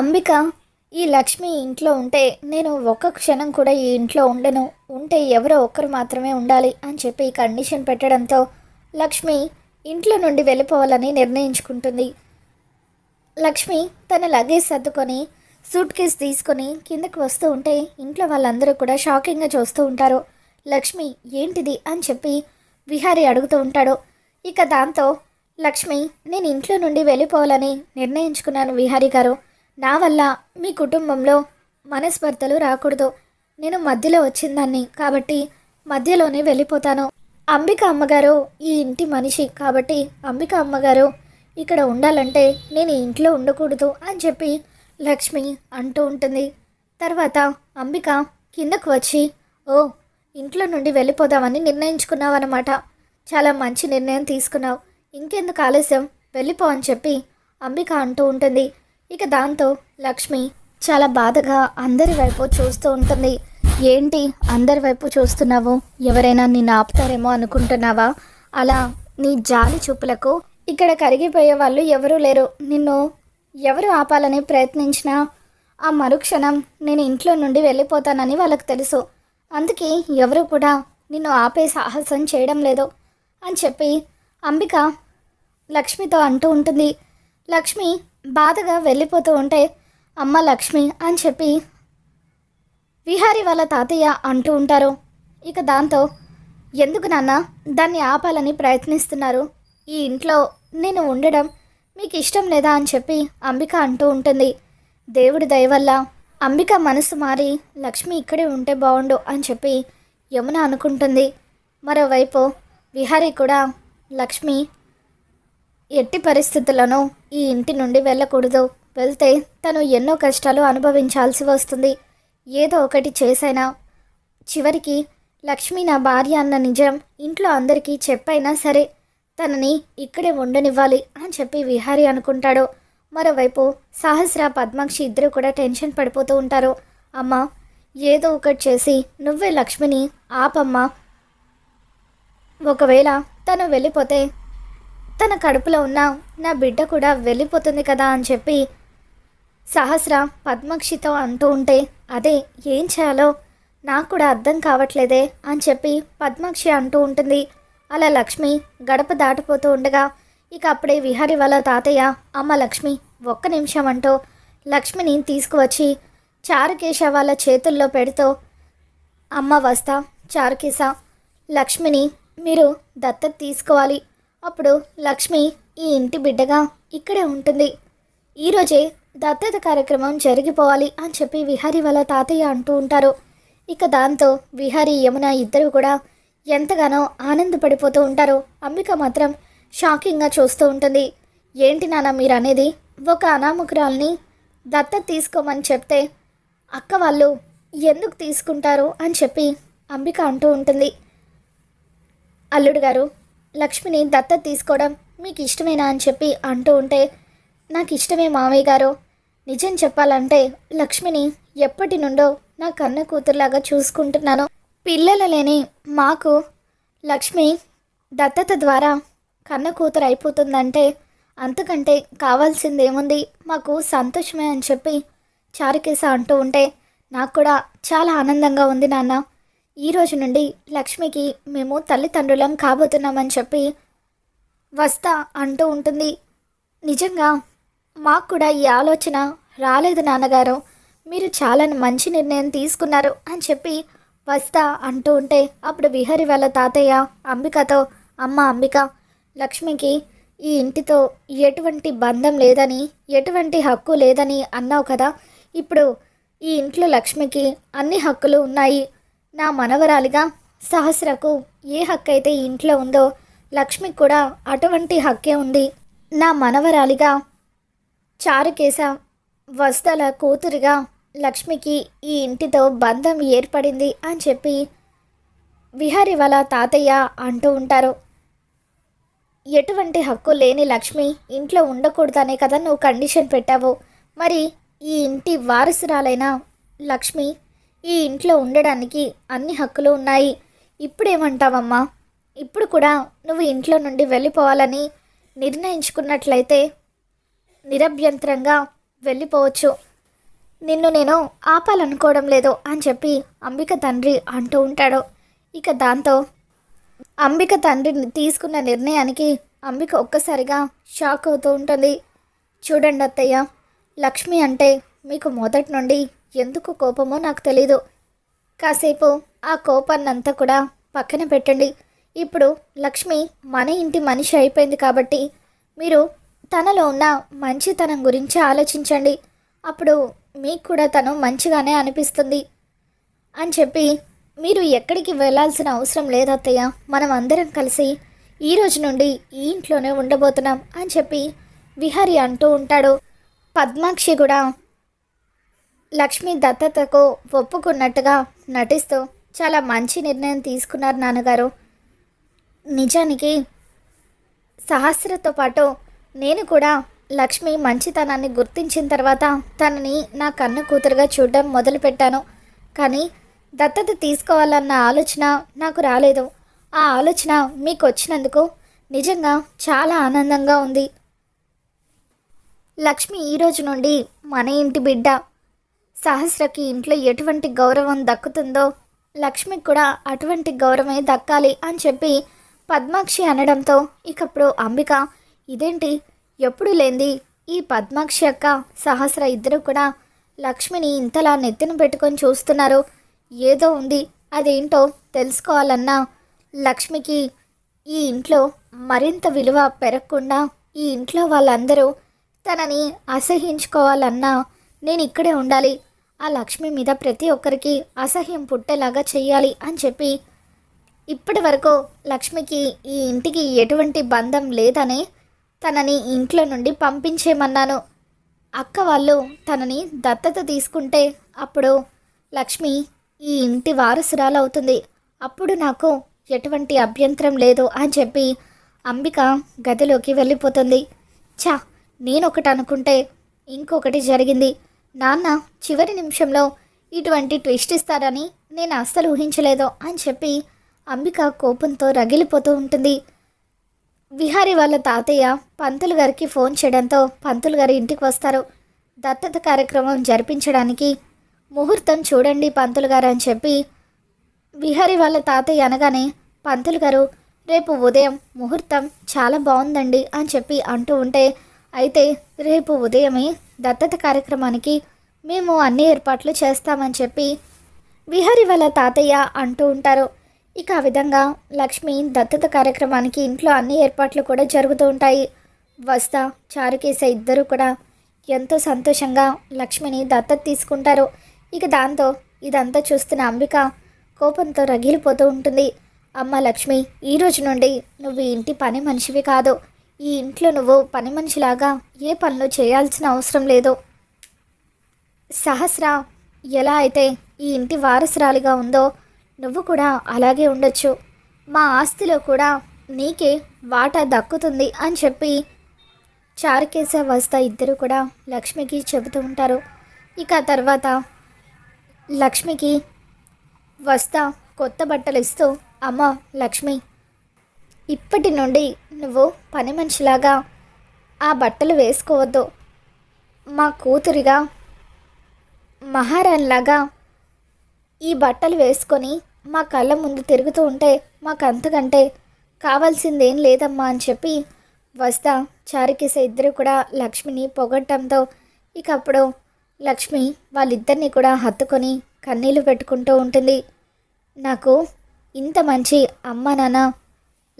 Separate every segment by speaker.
Speaker 1: అంబిక ఈ లక్ష్మి ఇంట్లో ఉంటే నేను ఒక్క క్షణం కూడా ఈ ఇంట్లో ఉండను. ఉంటే ఎవరో ఒక్కరు మాత్రమే ఉండాలి అని చెప్పి కండిషన్ పెట్టడంతో లక్ష్మి ఇంట్లో నుండి వెళ్ళిపోవాలని నిర్ణయించుకుంటుంది. లక్ష్మి తన లగేజ్ సర్దుకొని సూట్ కేస్ తీసుకొని కిందకి వస్తూ ఉంటే ఇంట్లో వాళ్ళందరూ కూడా షాకింగ్గా చూస్తూ ఉంటారు. లక్ష్మి ఏంటిది? అని చెప్పి విహారీ అడుగుతూ ఉంటాడు. ఇక దాంతో లక్ష్మి నేను ఇంట్లో నుండి వెళ్ళిపోవాలని నిర్ణయించుకున్నాను విహారీ గారు. నా వల్ల మీ కుటుంబంలో మనస్పర్ధలు రాకూడదు. నేను మధ్యలో వచ్చిందాన్ని కాబట్టి మధ్యలోనే వెళ్ళిపోతాను. అంబిక అమ్మగారు ఈ ఇంటి మనిషి కాబట్టి అంబిక అమ్మగారు ఇక్కడ ఉండాలంటే నేను ఇంట్లో ఉండకూడదు అని చెప్పి లక్ష్మి అంటూ ఉంటుంది. తర్వాత అంబిక కిందకు వచ్చి ఓ ఇంట్లో నుండి వెళ్ళిపోదామని నిర్ణయించుకున్నావు అనమాట చాలా మంచి నిర్ణయం తీసుకున్నావు. ఇంకెందుకు ఆలస్యం? వెళ్ళిపో అని చెప్పి అంబిక అంటూ ఉంటుంది. ఇక దాంతో లక్ష్మి చాలా బాధగా అందరి వైపు చూస్తూ ఉంటుంది. ఏంటి అందరి వైపు చూస్తున్నావు? ఎవరైనా నిన్ను ఆపుతారేమో అనుకుంటున్నావా? అలా నీ జాలి చూపులకు ఇక్కడ కరిగిపోయే వాళ్ళు ఎవరూ లేరు. నిన్ను ఎవరు ఆపాలని ప్రయత్నించినా ఆ మరుక్షణం నేను ఇంట్లో నుండి వెళ్ళిపోతానని వాళ్ళకు తెలుసు. అందుకే ఎవరు కూడా నిన్ను ఆపే సాహసం చేయడం లేదు అని చెప్పి అంబిక లక్ష్మితో అంటూ ఉంటుంది. లక్ష్మి బాధగా వెళ్ళిపోతూ ఉంటే అమ్మ లక్ష్మి అని చెప్పి విహారీ వాళ్ళ తాతయ్య అంటూ ఉంటారు. ఇక దాంతో ఎందుకు నాన్న దాన్ని ఆపాలని ప్రయత్నిస్తున్నారు. ఈ ఇంట్లో నేను ఉండడం మీకు ఇష్టం లేదా అని చెప్పి అంబిక అంటూ ఉంటుంది. దేవుడి దయవల్ల అంబిక మనసు మారి లక్ష్మి ఇక్కడే ఉంటే బాగుండు అని చెప్పి యమున అనుకుంటుంది. మరోవైపు విహారీ కూడా లక్ష్మి ఎట్టి పరిస్థితులను ఈ ఇంటి నుండి వెళ్ళకూడదు. వెళ్తే తను ఎన్నో కష్టాలు అనుభవించాల్సి వస్తుంది. ఏదో ఒకటి చేసైనా. చివరికి లక్ష్మి నా భార్య అన్న నిజం ఇంట్లో అందరికీ చెప్పైనా సరే తనని ఇక్కడే ఉండనివ్వాలి అని చెప్పి విహారీ అనుకుంటాడు. మరోవైపు సహస్ర పద్మాక్షి ఇద్దరు కూడా టెన్షన్ పడిపోతూ ఉంటారు. అమ్మ ఏదో ఒకటి చేసి నువ్వే లక్ష్మిని ఆపమ్మా. ఒకవేళ తను వెళ్ళిపోతే తన కడుపులో ఉన్న నా బిడ్డ కూడా వెళ్ళిపోతుంది కదా అని చెప్పి సహస్ర పద్మాక్షితో అంటూ ఉంటే అదే ఏం చేయాలో? నాకు కూడా అర్థం కావట్లేదే అని చెప్పి పద్మాక్షి అంటూ ఉంటుంది. అలా లక్ష్మి గడప దాటిపోతూ ఉండగా ఇక అప్పుడే విహారి వాళ్ళ తాతయ్య అమ్మ లక్ష్మి ఒక్క నిమిషం అంటూ లక్ష్మిని తీసుకువచ్చి చారుకేశ వాళ్ళ చేతుల్లో పెడుతూ అమ్మ వస్తా చారుకేశ లక్ష్మిని మీరు దత్తత తీసుకోవాలి అప్పుడు లక్ష్మి ఈ ఇంటి బిడ్డగా ఇక్కడే ఉంటుంది. ఈరోజే దత్తత కార్యక్రమం జరిగిపోవాలి అని చెప్పి విహారీ వాళ్ళ తాతయ్య అంటూ ఉంటారు. ఇక దాంతో విహారీ యమున ఇద్దరు కూడా ఎంతగానో ఆనందపడిపోతూ ఉంటారు. అంబిక మాత్రం షాకింగ్గా చూస్తూ ఉంటుంది. ఏంటి నాన్న మీరు అనేది ఒక అనామకురాల్ని దత్త తీసుకోమని చెప్తే అక్క వాళ్ళు ఎందుకు తీసుకుంటారు? అని చెప్పి అంబిక అంటూ ఉంటుంది. అల్లుడు గారు లక్ష్మిని దత్తత తీసుకోవడం మీకు ఇష్టమేనా అని చెప్పి అంటూ ఉంటే నాకు ఇష్టమే మామయ్య గారు. నిజం చెప్పాలంటే లక్ష్మిని ఎప్పటి నుండో నా కన్న కూతురులాగా చూసుకుంటున్నాను. పిల్లలు లేని మాకు లక్ష్మి దత్తత ద్వారా కన్న కూతురు అయిపోతుందంటే అంతకంటే కావాల్సింది ఏముంది మాకు సంతోషమే అని చెప్పి చారుకేస అంటూ ఉంటే నాకు కూడా చాలా ఆనందంగా ఉంది నాన్న. ఈ రోజు నుండి లక్ష్మికి మేము తల్లిదండ్రులం కాబోతున్నామని చెప్పి వస్తా అంటూ ఉంటుంది. నిజంగా మాకు కూడా ఈ ఆలోచన రాలేదు నాన్నగారు. మీరు చాలా మంచి నిర్ణయం తీసుకున్నారు అని చెప్పి వస్తా అంటూ ఉంటే అప్పుడు విహరి వాళ్ళ తాతయ్య అంబికతో అమ్మ అంబిక లక్ష్మికి ఈ ఇంటితో ఎటువంటి బంధం లేదని ఎటువంటి హక్కు లేదని అన్నావు కదా. ఇప్పుడు ఈ ఇంట్లో లక్ష్మికి అన్ని హక్కులు ఉన్నాయి. నా మనవరాలిగా సహస్రకు ఏ హక్కు అయితే ఇంట్లో ఉందో లక్ష్మికి కూడా అటువంటి హక్కే ఉంది. నా మనవరాలిగా చారుకేశ వస్తల కూతురిగా లక్ష్మికి ఈ ఇంటితో బంధం ఏర్పడింది అని చెప్పి విహారి వాళ్ళ తాతయ్య అంటూ ఉంటారు. ఎటువంటి హక్కు లేని లక్ష్మి ఇంట్లో ఉండకూడదనే కదా నువ్వు కండిషన్ పెట్టావు. మరి ఈ ఇంటి వారసురాలైన లక్ష్మి ఈ ఇంట్లో ఉండడానికి అన్ని హక్కులు ఉన్నాయి. ఇప్పుడేమంటావమ్మా? ఇప్పుడు కూడా నువ్వు ఇంట్లో నుండి వెళ్ళిపోవాలని నిర్ణయించుకున్నట్లయితే నిరభ్యంతరంగా వెళ్ళిపోవచ్చు. నిన్ను నేను ఆపాలనుకోవడం లేదు అని చెప్పి అంబిక తండ్రి అంటూ ఉంటాడు. ఇక దాంతో అంబిక తండ్రిని తీసుకున్న నిర్ణయానికి అంబిక ఒక్కసారిగా షాక్ అవుతూ ఉంటుంది. చూడండి అత్తయ్య లక్ష్మి అంటే మీకు మొదటి నుండి ఎందుకు కోపమో నాకు తెలీదు. కాసేపు ఆ కోపాన్నంతా కూడా పక్కన పెట్టండి. ఇప్పుడు లక్ష్మి మన ఇంటి మనిషి అయిపోయింది కాబట్టి మీరు తనలో ఉన్న మంచితనం గురించి ఆలోచించండి. అప్పుడు మీకు కూడా తను మంచిగానే అనిపిస్తుంది. అని చెప్పి మీరు ఎక్కడికి వెళ్ళాల్సిన అవసరం లేదత్తయ్య మనం అందరం కలిసి ఈ రోజు నుండి ఈ ఇంట్లోనే ఉండబోతున్నాం అని చెప్పి విహారి అంటూ ఉంటాడు. పద్మాక్షి కూడా లక్ష్మి దత్తతకు ఒప్పుకున్నట్టుగా నటిస్తూ చాలా మంచి నిర్ణయం తీసుకున్నారు నాన్నగారు. నిజానికి సహస్రతో పాటు నేను కూడా లక్ష్మి మంచితనాన్ని గుర్తించిన తర్వాత తనని నా కన్ను కూతురుగా చూడడం మొదలుపెట్టాను. కానీ దత్తత తీసుకోవాలన్న ఆలోచన నాకు రాలేదు. ఆ ఆలోచన మీకు వచ్చినందుకు నిజంగా చాలా ఆనందంగా ఉంది. లక్ష్మి ఈ రోజు నుండి మన ఇంటి బిడ్డ. సహస్రకి ఇంట్లో ఎటువంటి గౌరవం దక్కుతుందో లక్ష్మికి కూడా అటువంటి గౌరవమే దక్కాలి అని చెప్పి పద్మాక్షి అనడంతో ఇకప్పుడు అంబిక ఇదేంటి? ఎప్పుడు లేంది ఈ పద్మాక్షి యొక్క సహస్ర ఇద్దరు కూడా లక్ష్మిని ఇంతలా నెత్తిన పెట్టుకొని చూస్తున్నారు. ఏదో ఉంది అదేంటో తెలుసుకోవాలన్నా లక్ష్మికి ఈ ఇంట్లో మరింత విలువ పెరగకుండా ఈ ఇంట్లో వాళ్ళందరూ తనని అసహించుకోవాలన్నా నేను ఇక్కడే ఉండాలి. ఆ లక్ష్మి మీద ప్రతి ఒక్కరికి అసహ్యం పుట్టేలాగా చేయాలి అని చెప్పి ఇప్పటి వరకు లక్ష్మికి ఈ ఇంటికి ఎటువంటి బంధం లేదని తనని ఇంట్లో నుండి పంపించేమన్నాను అక్క వాళ్ళు తనని దత్తత తీసుకుంటే అప్పుడు లక్ష్మి ఈ ఇంటి వారసురాలు అవుతుంది. అప్పుడు నాకు ఎటువంటి అభ్యంతరం లేదు అని చెప్పి అంబిక గదిలోకి వెళ్ళిపోతుంది. చా నేనొకటి అనుకుంటే ఇంకొకటి జరిగింది. నాన్న చివరి నిమిషంలో ఇటువంటి ట్విస్ట్ ఇస్తారని నేను అస్సలు ఊహించలేదు అని చెప్పి అంబిక కోపంతో రగిలిపోతూ ఉంటుంది. విహారీ వాళ్ళ తాతయ్య పంతులు గారికి ఫోన్ చేయడంతో పంతులు గారు ఇంటికి వస్తారు. దత్తత కార్యక్రమం జరిపించడానికి ముహూర్తం చూడండి పంతులు గారు అని చెప్పి విహారీ వాళ్ళ తాతయ్య అనగానే పంతులు గారు రేపు ఉదయం ముహూర్తం చాలా బాగుందండి అని చెప్పి అంటూ ఉంటే అయితే రేపు ఉదయమే దత్తత కార్యక్రమానికి మేము అన్ని ఏర్పాట్లు చేస్తామని చెప్పి విహరి వాళ్ళ తాతయ్య అంటూ ఉంటారు. ఇక ఆ విధంగా లక్ష్మి దత్తత కార్యక్రమానికి ఇంట్లో అన్ని ఏర్పాట్లు కూడా జరుగుతూ ఉంటాయి. వస్తా చారుకేస ఇద్దరు కూడా ఎంతో సంతోషంగా లక్ష్మిని దత్తత తీసుకుంటారు. ఇక దాంతో ఇదంతా చూస్తున్న అంబిక కోపంతో రగిలిపోతూ ఉంటుంది. అమ్మ లక్ష్మి ఈ రోజు నుండి నువ్వు ఇంటి పని మనిషివి కాదు. ఈ ఇంట్లో నువ్వు పని మనిషిలాగా ఏ పనులు చేయాల్సిన అవసరం లేదు. సహస్ర ఎలా అయితే ఈ ఇంటి వారసురాలిగా ఉందో నువ్వు కూడా అలాగే ఉండొచ్చు. మా ఆస్తిలో కూడా నీకే వాటా దక్కుతుంది అని చెప్పి చారుకేశ వస్తా ఇద్దరు కూడా లక్ష్మికి చెబుతూ ఉంటారు. ఇక తర్వాత లక్ష్మికి వస్తా కొత్త బట్టలు ఇస్తూ అమ్మ లక్ష్మి ఇప్పటి నుండి నువ్వు పని మనిషిలాగా ఆ బట్టలు వేసుకోవద్దు. మా కూతురిగా మహారాణిలాగా ఈ బట్టలు వేసుకొని మా కళ్ళ ముందు తిరుగుతూ ఉంటే మాకు అంతకంటే కావాల్సిందేం లేదమ్మా అని చెప్పి వస్తా చారుకేస ఇద్దరు కూడా లక్ష్మిని పొగట్టడంతో ఇక అప్పుడు లక్ష్మి వాళ్ళిద్దరిని కూడా హత్తుకొని కన్నీళ్ళు పెట్టుకుంటూ ఉంటుంది. నాకు ఇంత మంచి అమ్మ నాన్న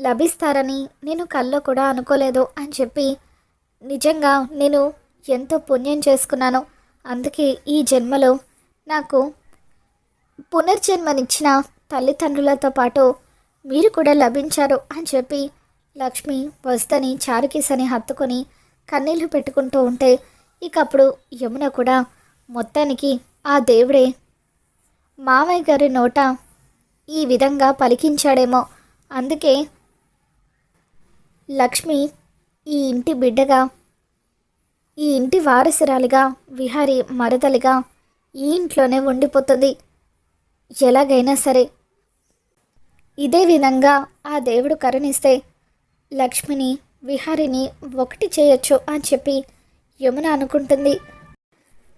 Speaker 1: లభిస్తారని నేను కల్లో కూడా అనుకోలేదు అని చెప్పి నిజంగా నేను ఎంతో పుణ్యం చేసుకున్నాను. అందుకే ఈ జన్మలో నాకు పునర్జన్మనిచ్చిన తల్లిదండ్రులతో పాటు మీరు కూడా లభించారు అని చెప్పి లక్ష్మి వస్తని చారుకేసని హత్తుకొని కన్నీళ్ళు పెట్టుకుంటూ ఉంటే ఇక అప్పుడు యమున కూడా మొత్తానికి ఆ దేవుడే మామయ్య గారి నోట ఈ విధంగా పలికించాడేమో. అందుకే లక్ష్మి ఈ ఇంటి బిడ్డగా ఈ ఇంటి వారసురాలిగా విహారి మరదలిగా ఈ ఇంట్లోనే ఉండిపోతుంది. ఎలాగైనా సరే. ఇదే విధంగా ఆ దేవుడు కరుణిస్తే లక్ష్మిని విహారిని ఒకటి చేయొచ్చు అని చెప్పి యమున అనుకుంటుంది.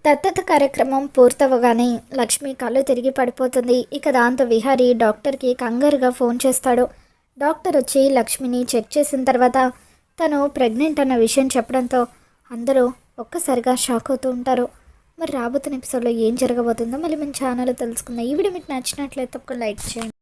Speaker 1: దత్తత కార్యక్రమం పూర్తవగానే లక్ష్మి కళ్ళు తిరిగి పడిపోతుంది. ఇక దాంతో విహారీ డాక్టర్కి కంగారుగా ఫోన్ చేస్తాడు. డాక్టర్ వచ్చి లక్ష్మిని చెక్ చేసిన తర్వాత తను ప్రెగ్నెంట్ అన్న విషయం చెప్పడంతో అందరూ ఒక్కసారిగా షాక్ అవుతూ ఉంటారు. మరి రాబోతున్న ఎపిసోడ్లో ఏం జరగబోతుందో మళ్ళీ మన ఛానల్లో తెలుసుకుందాం. ఈ వీడియో మీకు నచ్చినట్లయితే ఒక లైక్ చేయండి.